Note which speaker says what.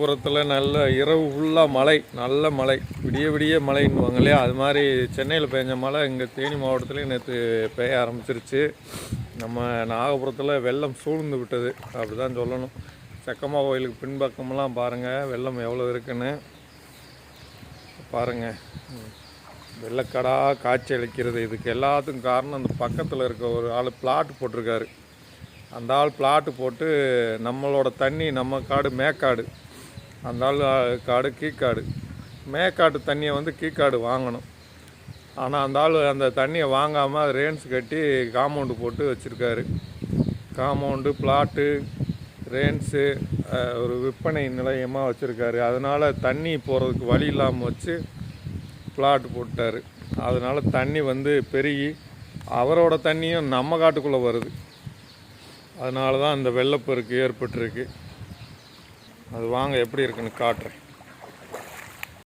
Speaker 1: புறத்தில் நல்ல இரவு ஃபுல்லாக மழை நல்ல மழை. விடிய விடிய மழைன்னுவாங்க இல்லையா? அது மாதிரி சென்னையில் பெஞ்ச மழை இங்கே தேனி மாவட்டத்துலேயும் நேற்று பெய்ய ஆரம்பிச்சிருச்சு. நம்ம நாகபுரத்தில் வெள்ளம் சூழ்ந்து விட்டது. அப்படி தான் சொல்லணும். சக்கம்மா கோயிலுக்கு பின்பக்கமெல்லாம் பாருங்கள் வெள்ளம் எவ்வளோ இருக்குன்னு. பாருங்கள் வெள்ளக்கடா காட்சி அளிக்கிறது. இதுக்கு எல்லாத்துக்கும் காரணம் அந்த பக்கத்தில் இருக்க ஒரு ஆள் பிளாட் போட்டிருக்காரு. அந்த ஆள் பிளாட்டு போட்டு நம்மளோட தண்ணி நம்ம காடு மேக்காடு அந்த ஆள் காடு கீக்காடு. மேக்காட்டு தண்ணியை வந்து கீக்காடு வாங்கணும். ஆனால் அந்த ஆள் அந்த தண்ணியை வாங்காமல் ரேன்ஸ் கட்டி காம்பவுண்டு போட்டு வச்சுருக்காரு. காம்பவுண்டு பிளாட்டு ரேன்ஸு ஒரு விற்பனை நிலையமாக வச்சுருக்காரு. அதனால் தண்ணி போகிறதுக்கு வழி இல்லாமல் வச்சு பிளாட் போட்டார் அதனால் தண்ணி வந்து பெருகி அவரோட தண்ணியும் நம்ம காட்டுக்குள்ளே வருது. அதனால தான் இந்த வெள்ளப்பெருக்கு ஏற்பட்டிருக்கு. அது வாங்க எப்படி இருக்குன்னு காட்டுறேன்.